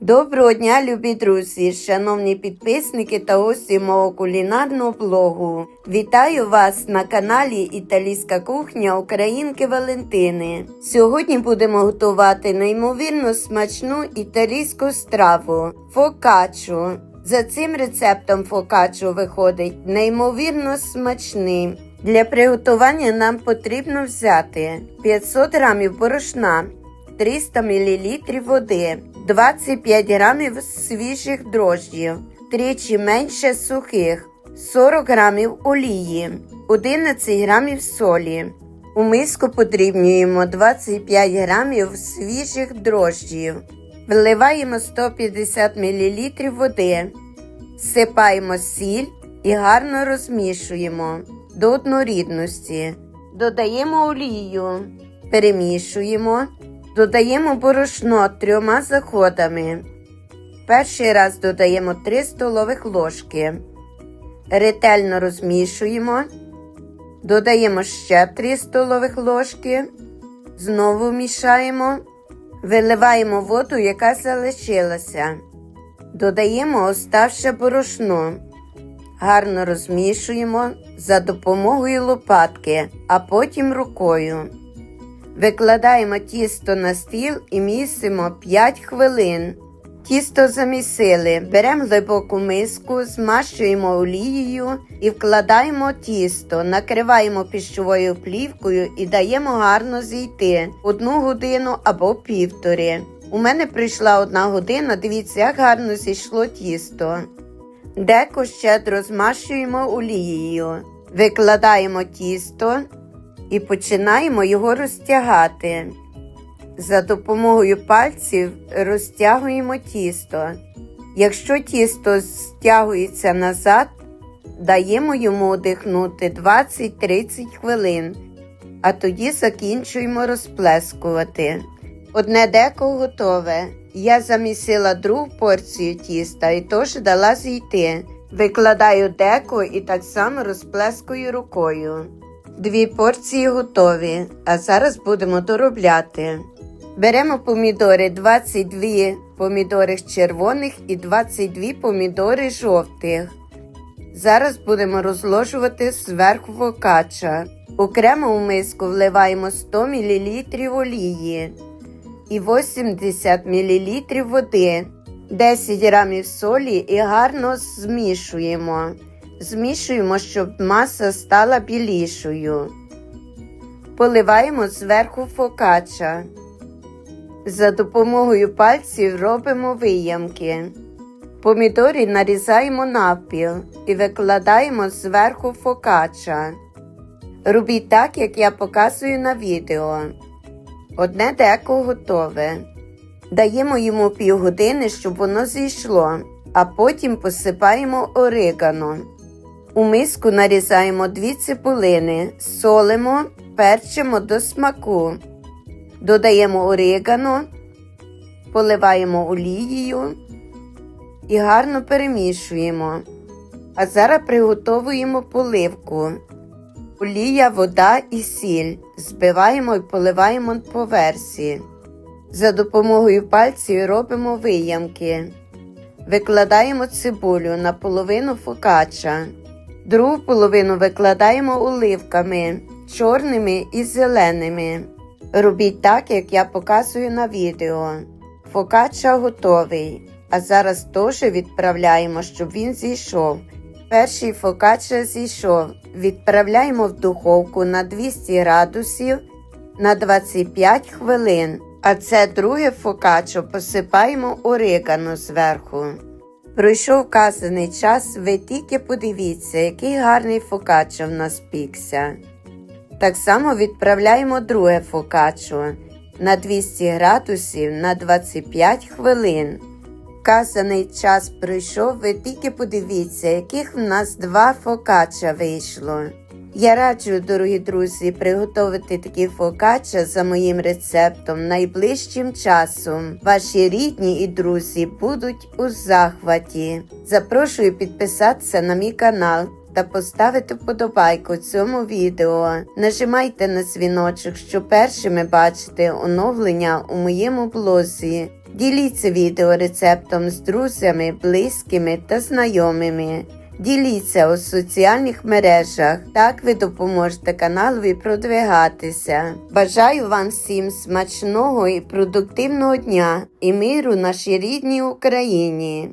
Доброго дня, любі друзі, шановні підписники та гості мого кулінарного блогу. Вітаю вас на каналі Італійська кухня Українки Валентини. Сьогодні будемо готувати неймовірно смачну італійську страву фокаччо. За цим рецептом фокаччо виходить неймовірно смачним. Для приготування нам потрібно взяти 500 г борошна, 300 мл води, 25 грамів свіжих дрожджів, тричі менше сухих, 40 грамів олії, 11 грамів солі. У миску подрібнюємо 25 грамів свіжих дрожджів. Вливаємо 150 мл води, всипаємо сіль і гарно розмішуємо до однорідності. Додаємо олію, перемішуємо. Додаємо борошно трьома заходами. Перший раз додаємо 3 столових ложки. Ретельно розмішуємо. Додаємо ще 3 столових ложки. Знову мішаємо. Виливаємо воду, яка залишилася. Додаємо оставше борошно. Гарно розмішуємо за допомогою лопатки, а потім рукою. Викладаємо тісто на стіл і місимо 5 хвилин. Тісто замісили, беремо глибоку миску, змащуємо олією і вкладаємо тісто, накриваємо піщовою плівкою і даємо гарно зійти одну годину або півтори. У мене прийшла одна година, дивіться, як гарно зійшло тісто. Деко щедро змащуємо олією, викладаємо тісто і починаємо його розтягати. За допомогою пальців розтягуємо тісто. Якщо тісто стягується назад, даємо йому одихнути 20-30 хвилин, а тоді закінчуємо розплескувати. Одне деко готове. Я замісила другу порцію тіста і теж дала зійти. Викладаю деко і так само розплескую рукою. Дві порції готові, а зараз будемо доробляти. Беремо помідори 22 помідори червоних і 22 помідори жовтих. Зараз будемо розложувати зверху фокача. Окремо у миску вливаємо 100 мл олії і 80 мл води, 10 грамів солі і гарно змішуємо. Змішуємо, щоб маса стала білішою. Поливаємо зверху фокача. За допомогою пальців робимо виямки. Помідори нарізаємо навпіл і викладаємо зверху фокача. Робіть так, як я показую на відео. Одне деко готове. Даємо йому півгодини, щоб воно зійшло, а потім посипаємо орегано. У миску нарізаємо дві цибулини, солимо, перчимо до смаку. Додаємо орегано, поливаємо олією і гарно перемішуємо. А зараз приготовуємо поливку. Олія, вода і сіль. Збиваємо і поливаємо по версії. За допомогою пальців робимо виямки. Викладаємо цибулю на половину фокача. Другу половину викладаємо оливками, чорними і зеленими. Робіть так, як я показую на відео. Фокача готовий. А зараз теж відправляємо, щоб він зійшов. Перший фокача зійшов. Відправляємо в духовку на 200 градусів на 25 хвилин. А це друге фокачо посипаємо орегано зверху. Пройшов вказаний час, ви тільки подивіться, який гарний фокаччо в нас пікся. Так само відправляємо друге фокаччо на 200 градусів на 25 хвилин. Вказаний час пройшов, ви тільки подивіться, яких в нас два фокача вийшло. Я раджу, дорогі друзі, приготувати такі фокача за моїм рецептом найближчим часом. Ваші рідні і друзі будуть у захваті. Запрошую підписатися на мій канал та поставити вподобайку цьому відео. Нажимайте на дзвіночок, щоб першими бачити оновлення у моєму блозі. Діліться відео рецептом з друзями, близькими та знайомими. Діліться у соціальних мережах, так ви допоможете каналові продвигатися. Бажаю вам всім смачного і продуктивного дня і миру нашій рідній Україні.